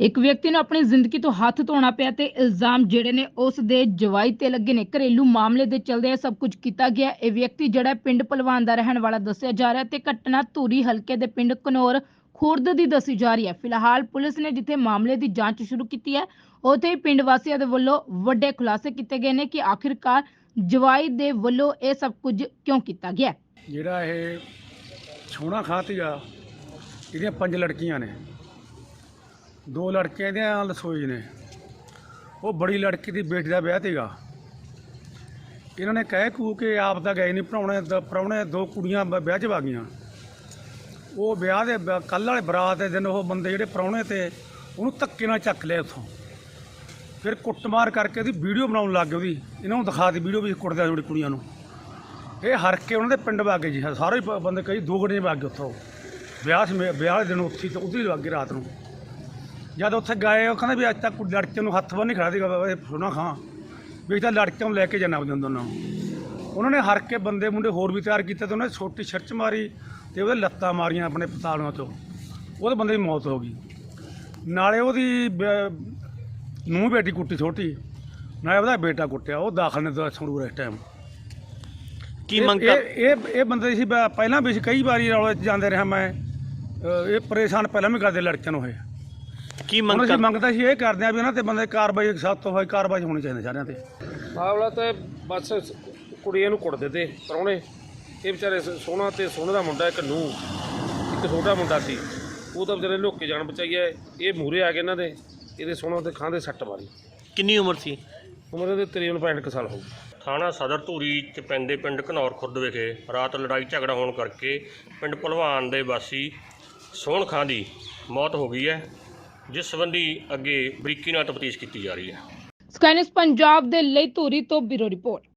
ਇੱਕ ਵਿਅਕਤੀ ਨੂੰ ਆਪਣੀ ਜ਼ਿੰਦਗੀ ਤੋਂ ਹੱਥ ਧੋਣਾ ਪਿਆ ਤੇ ਇਲਜ਼ਾਮ ਜਿਹੜੇ ਨੇ ਉਸ ਦੇ ਜਵਾਈ ਤੇ ਲੱਗੇ ਨੇ। ਘਰੇਲੂ ਮਾਮਲੇ ਦੇ ਚਲਦੇ ਸਭ ਕੁਝ ਕੀਤਾ ਗਿਆ। ਇਹ ਵਿਅਕਤੀ ਜਿਹੜਾ ਪਿੰਡ ਭਲਵਾਨ ਦਾ ਰਹਿਣ ਵਾਲਾ ਦੱਸਿਆ ਜਾ ਰਿਹਾ ਤੇ ਘਟਨਾ ਧੂਰੀ ਹਲਕੇ ਦੇ ਪਿੰਡ ਕਨੌਰ ਖੁਰਦ ਦੀ ਦੱਸੀ ਜਾ ਰਹੀ ਹੈ। ਫਿਲਹਾਲ ਪੁਲਿਸ ਨੇ ਜਿੱਥੇ ਮਾਮਲੇ ਦੀ ਜਾਂਚ ਸ਼ੁਰੂ ਕੀਤੀ ਹੈ, ਉੱਥੇ ਹੀ ਪਿੰਡ ਵਾਸੀਆਂ ਦੇ ਵੱਲੋਂ ਵੱਡੇ ਖੁਲਾਸੇ ਕੀਤੇ ਗਏ ਨੇ ਕਿ ਆਖਿਰਕਾਰ ਜਵਾਈ ਦੇ ਵੱਲੋਂ ਇਹ ਸਭ ਕੁਝ ਕਿਉਂ ਕੀਤਾ ਗਿਆ? ਜਿਹੜਾ ਇਹ ਸੋਹਣਾ ਖਾਤੀਆ ਇਹਦੀਆਂ ਪੰਜ ਲੜਕੀਆਂ ਨੇ। ਦੋ ਲੜਕੇ ਇਹਦੀਆਂ ਲਸੋਈ ਨੇ। ਉਹ ਬੜੀ ਲੜਕੀ ਦੀ ਬੇਟੀ ਦਾ ਵਿਆਹ ਤੀਗਾ ਇਹਨਾਂ ਨੇ ਕਹਿ ਕੂ ਕੇ ਆਪ ਦਾ ਗਏ ਨਹੀਂ ਪ੍ਰਾਹੁਣੇ ਦ- ਪ੍ਰਾਹੁਣੇ ਦੋ ਕੁੜੀਆਂ ਵਿਆਹ 'ਚ ਵਾ ਗਈਆਂ। ਉਹ ਵਿਆਹ ਦੇ ਕੱਲ੍ਹ ਵਾਲੇ ਬਰਾਤ ਦੇ ਦਿਨ ਉਹ ਬੰਦੇ ਜਿਹੜੇ ਪ੍ਰਾਹੁਣੇ ਤੇ, ਉਹਨੂੰ ਧੱਕੇ ਨਾਲ ਚੱਕ ਲਿਆ ਉੱਥੋਂ। ਫਿਰ ਕੁੱਟਮਾਰ ਕਰਕੇ ਉਹਦੀ ਵੀਡੀਓ ਬਣਾਉਣ ਲੱਗ ਗਏ ਉਹਦੀ। ਇਹਨਾਂ ਨੂੰ ਦਿਖਾ ਦੀ ਵੀਡੀਓ ਵੀ ਕੁੱਟਦੇ ਜੋੜੀ ਕੁੜੀਆਂ ਨੂੰ। ਇਹ ਹਰ ਕੇ ਉਹਨਾਂ ਦੇ ਪਿੰਡ ਵਗ ਗਏ ਜੀ। ਸਾਰੇ ਹੀ ਬੰਦੇ ਕਈ ਦੋ ਗੱਡੀਆਂ ਵਗ ਗਏ ਉੱਥੋਂ। ਵਿਆਹ ਸਮੇ, ਵਿਆਹ ਦੇ ਦਿਨ ਉੱਥੇ ਤੇ ਉੱਧਰ ਹੀ ਵਗ ਗਏ ਰਾਤ ਨੂੰ। ਜਦ ਉੱਥੇ ਗਏ ਉਹ ਕਹਿੰਦੇ ਵੀ ਅੱਜ ਤੱਕ ਕੋਈ ਲੜਕੇ ਨੂੰ ਹੱਥ ਬੰਨ ਨਹੀਂ ਖੜਾ ਸੀਗਾ ਇਹ ਸੋਨਾ ਖਾਂ। ਵੀ ਅਸੀਂ ਤਾਂ ਲੜਕਿਆਂ ਨੂੰ ਲੈ ਕੇ ਜਾਣਾ ਉਹਦੇ ਦੋਨਾਂ ਨੂੰ ਉਹਨਾਂ ਨੇ ਹਰ ਕੇ ਬੰਦੇ ਮੁੰਡੇ ਹੋਰ ਵੀ ਤਿਆਰ ਕੀਤੇ ਤੇ ਉਹਨੇ ਛੋਟੀ ਛਿਰਚ ਮਾਰੀ ਤੇ ਉਹਦੇ ਲੱਤਾਂ ਮਾਰੀਆਂ ਆਪਣੇ ਪਤਾਲੂਆਂ ਤੋਂ ਉਹਦੇ ਬੰਦੇ ਦੀ ਮੌਤ ਹੋ ਗਈ। ਨਾਲੇ ਉਹਦੀ ਨੂੰ ਬੇਟੀ ਕੁੱਟੀ ਛੋਟੀ ਨਾਲੇ ਉਹਦਾ ਬੇਟਾ ਕੁੱਟਿਆ ਉਹ ਦਾਖਲ ਨੇ ਸੰਗਰੂਰ ਇਸ ਟਾਈਮ ਕੀ ਮੰਗ ਇਹ ਇਹ ਬੰਦੇ ਸੀ ਪਹਿਲਾਂ ਵੀ ਕਈ ਵਾਰੀ ਰੌਲੇ ਜਾਂਦੇ ਰਿਹਾ ਮੈਂ। ਇਹ ਪਰੇਸ਼ਾਨ ਪਹਿਲਾਂ ਵੀ ਕਰਦੇ ਲੜਕਿਆਂ ਨੂੰ ਇਹ। ਕੀ ਹੁਣ ਮੰਗ ਅਸੀਂ ਕਰ ਮੰਗਦਾ ਸੀ ਇਹ ਕਰਦੇ ਆ ਵੀ ਇਹਨਾਂ ਤੇ ਬੰਦੇ ਕਾਰਵਾਈ ਸਖਤ ਹੋਈ ਕਾਰਵਾਈ ਹੋਣੀ ਚਾਹੀਦੀ ਸਾਰਿਆਂ ਤੇ। ਮਾਮਲਾ ਤਾਂ ਬਸ ਕੁੜੀਆਂ ਨੂੰ ਕੁੱਟਦੇ ਤੇ ਪ੍ਰਾਹੁਣੇ। ਇਹ ਵਿਚਾਰੇ ਸ- ਸੋਹਣਾ ਤੇ ਸੋਹਣੇ ਦਾ ਮੁੰਡਾ ਇੱਕ ਨੂੰ ਇੱਕ ਛੋਟਾ ਮੁੰਡਾ ਸੀ। ਉਹ ਤਾਂ ਵਿਚਾਰੇ ਲੁੱਕ ਕੇ ਜਾਨ ਬਚਾਈ ਹੈ ਇਹ ਮੂਰੇ ਆ ਕੇ ਇਹਨਾਂ ਦੇ ਇਹਦੇ ਸੋਹਣਾ ਤੇ ਖਾਂ ਦੇ ਸੱਟ ਮਾਰੀ। ਕਿੰਨੀ ਉਮਰ ਸੀ? ਉਮਰ 65 ਕੁ ਸਾਲ ਹੋਊ। ਥਾਣਾ ਸਦਰ ਧੂਰੀ ਚ ਪੈਂਦੇ ਪਿੰਡ ਘਨੌਰ ਖੁਰਦ ਵਿਖੇ ਰਾਤ ਲੜਾਈ ਝਗੜਾ ਹੋਣ ਕਰਕੇ ਪਿੰਡ ਭਲਵਾਨ ਦੇ ਵਾਸੀ ਸੋਹਣ ਖਾਂ ਦੀ ਮੌਤ ਹੋ ਗਈ ਹੈ। ਜਿਸ ਸੰਬੰਧੀ ਅੱਗੇ ਬਰੀਕੀ ਨਾਲ ਤਫਤੀਸ਼ ਕੀਤੀ ਜਾ ਰਹੀ ਹੈ। ਸਕਾਈਨਸ ਪੰਜਾਬ ਦੇ ਲਈ ਧੂਰੀ ਤੋਂ ਬਿਊਰੋ ਰਿਪੋਰਟ।